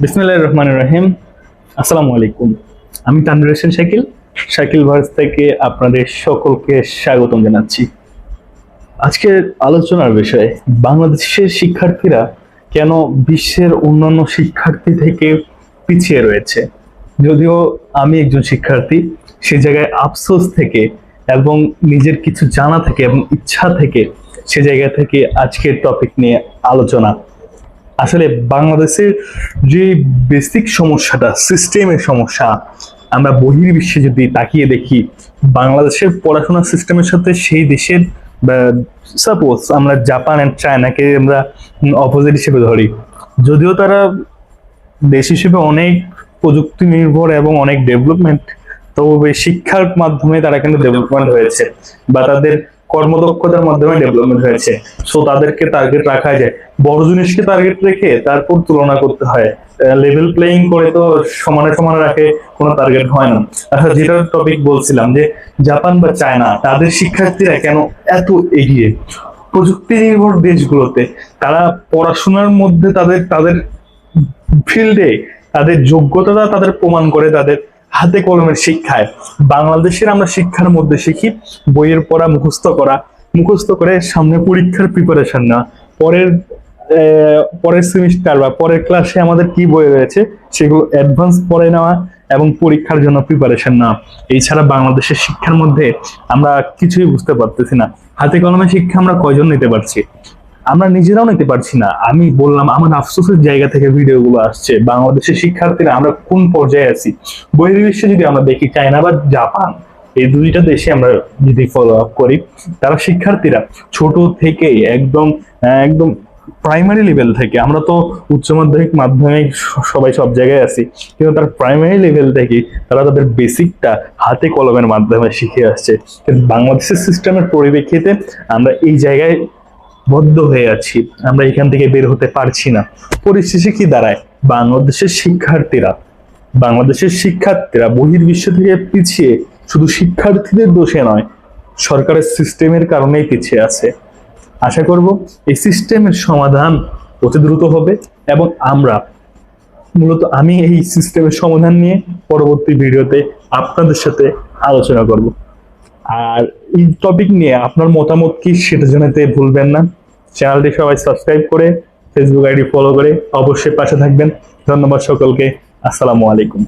বিসমিল্লাহ রহমান রহিম। আসসালামু আলাইকুম। আমি তানভীর হোসেন শাকিল। শাকিল ভার্স থেকে আপনাদের সকলকে স্বাগতম জানাচ্ছি। আজকের আলোচনার বিষয়, বাংলাদেশের শিক্ষার্থীরা কেন বিশ্বের অন্যান্য শিক্ষার্থী থেকে পিছিয়ে রয়েছে? যদিও আমি একজন শিক্ষার্থী, সে জায়গায় আফসোস থেকে এবং নিজের কিছু জানা থেকে এবং ইচ্ছা থেকে সে জায়গা থেকে আজকের টপিক নিয়ে আলোচনা আসলে বাংলাদেশের যে বেসিক সমস্যাটা সিস্টেমের সমস্যা, আমরা বহির্বিশ্বে যদি তাকিয়ে দেখি, বাংলাদেশের পড়াশোনার সিস্টেমের সাথে সেই দেশের সাপোজ আমরা জাপান অ্যান্ড চায়নাকে আমরা অপোজিট হিসেবে ধরি, যদিও তারা দেশ হিসেবে অনেক প্রযুক্তি নির্ভর এবং অনেক ডেভেলপমেন্ট তবে শিক্ষার মাধ্যমে তারা কিন্তু ডেভেলপমেন্ট হয়েছে, বা তাদের কর্মদক্ষতার মাধ্যমে ডেভেলপমেন্ট হয়েছে। সো তাদেরকে টার্গেট রাখা যায়। বড় জিনিসকে টার্গেট রেখে তারপর তুলনা করতে হয়। লেভেল প্লেইং করে তো সমানে সমানে রাখে, কোনো টার্গেট হয় না। আচ্ছা যেটা টপিক বলছিলাম যে জাপান বা চায়না, তাদের শিক্ষার্থীরা কেন এত এগিয়ে? প্রযুক্তি নির্ভর দেশগুলোতে তারা পড়াশোনার মধ্যে তাদের তাদের ফিল্ডে তাদের যোগ্যতাটা তাদের প্রমাণ করে, তাদের হাতে কলমের শিক্ষায়। বাংলাদেশের আমরা শিক্ষার মধ্যে শিখি, বইয়ের পড়া মুখস্থ করা, মুখস্থ করে সামনে পরীক্ষার প্রিপারেশন না পরের পরের সেমিস্টার বা পরের ক্লাসে আমাদের কি বই রয়েছে, সেগুলো অ্যাডভান্স পড়ে নেওয়া এবং পরীক্ষার জন্য প্রিপারেশন নেওয়া। এছাড়া বাংলাদেশের শিক্ষার মধ্যে আমরা কিছুই বুঝতে পারতেছি না। হাতে কলমে শিক্ষা আমরা কয়জন নিতে পারছি? আমরা নিজেরাও নিতে পারছি না। আমি বললাম, আমার আফসোসের জায়গা থেকে ভিডিওগুলো আসছে। বাংলাদেশের শিক্ষার্থীরা আমরা কোন পর্যায়ে আছি? বহির্বিশ্বে যদি আমরা দেখি, চায়না বা জাপান, এই দুইটা দেশে আমরা যদি ফলো আপ করি, তারা শিক্ষার্থীরা ছোট থেকে একদম একদম প্রাইমারি লেভেল থেকে, আমরা তো উচ্চ মাধ্যমিক মাধ্যমিক সবাই সব জায়গায় আছি, কিন্তু তারা প্রাইমারি লেভেল থেকে তারা তাদের বেসিকটা হাতে কলমের মাধ্যমে শিখে আসছে। বাংলাদেশের সিস্টেমের পরিপ্রেক্ষিতে আমরা এই জায়গায় বদ্ধ হয়ে আছি। আমরা এখান থেকে বের হতে পারছি না। পরিশেষে কি দাঁড়ায়? বাংলাদেশের শিক্ষার্থীরা। বাংলাদেশের শিক্ষার্থীরা বহির্বিশ্ব থেকে পিছিয়ে শুধু শিক্ষার্থীদের দোষে নয়, সরকারের সিস্টেমের কারণেই পিছিয়ে আছে। আশা করব এই সিস্টেমের সমাধান অতি দ্রুত হবে এবং আমরা, মূলত আমি এই সিস্টেমের সমাধান নিয়ে পরবর্তী ভিডিওতে আপনাদের সাথে আলোচনা করব। আর এই টপিক নিয়ে আপনার মতামত কি সেটা জানাতে ভুলবেন না। চ্যানেলটি সবাই সাবস্ক্রাইব করে ফেসবুক আইডি ফলো করে অবশ্যই পাশে থাকবেন। ধন্যবাদ সকলকে। আসসালামু আলাইকুম।